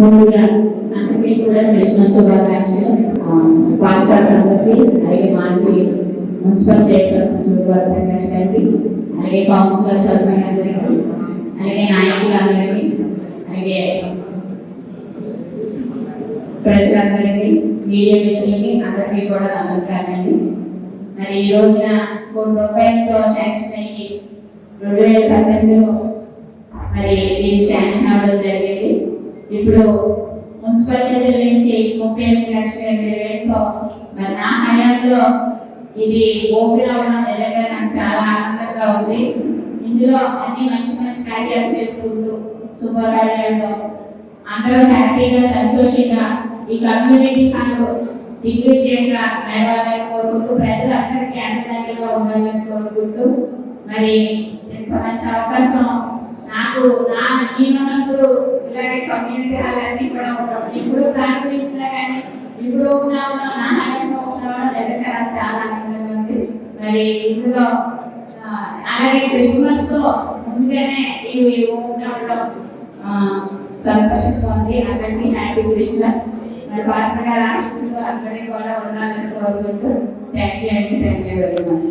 ముందుగా అందరికీ కూడా క్రిస్మస్ శుభాకాంక్షలు. ఆ, పాస్టర్స్ అందరికీ అలాగే మాజీ మున్సిపల్ చైర్పర్సన్ శుభాకాంక్ష ప్రకాష్ గారికి అలాగే కౌన్సిలర్ సర్పంచ్ అందరికీ అలాగే నాయకులందరికీ అలాగే ప్రజలందరికీ మీడియా మిత్రులకి అందరికీ కూడా నమస్కారం అండి. మరి ఈ రోజున కోటి రూపాయలతో శాంక్షన్ అయ్యి రెండు వేల పద్దెనిమిదిలో మరి దీన్ని శాంక్షన్ అవ్వడం జరిగింది. ఇప్పుడు మున్సిపాలిటీ నుంచి ముప్పై ఎనిమిది లక్షల ఎనభై వేలతో మరి నా హయాంలో ఇది ఓపెన్ అవ్వడం నిజంగా నాకు చాలా ఆనందంగా ఉంది. ఇందులో అన్ని మంచి మంచి కార్యాలు చేసుకుంటూ శుభకార్యాలతో అందరూ హ్యాపీగా సంతోషంగా ఈ కమ్యూనిటీ హాల్ దిగ్విజయంగా నడవాలని కోరుకుంటూ ప్రజలందరికీ అండదండగా ఉండాలని కోరుకుంటూ మరి ఇంత మంచి అవకాశం నాకు నా నేనున్నప్పుడు ఇలాగే కమ్యూనిటీ హాల్ అన్ని కూడా ఉంటాం. ఇప్పుడు ప్రారంభించినా కానీ ఇప్పుడు ఉన్నా ఉన్నా నా హయాంలో ఉన్నామో? నిజంగా నాకు చాలా ఆనందంగా ఉంది. మరి ఇందులో అలాగే క్రిస్మస్తో ముందుగానే ఇవి ఉండడం ఆ, సంతోషంగా ఉంది. అందరికీ హ్యాపీ క్రిస్మస్. మరి పాస్టర్ గారు ఆశీస్సులు అందరికీ కూడా ఉండాలని కోరుకుంటూ థ్యాంక్ యూ అండి. Thank you very much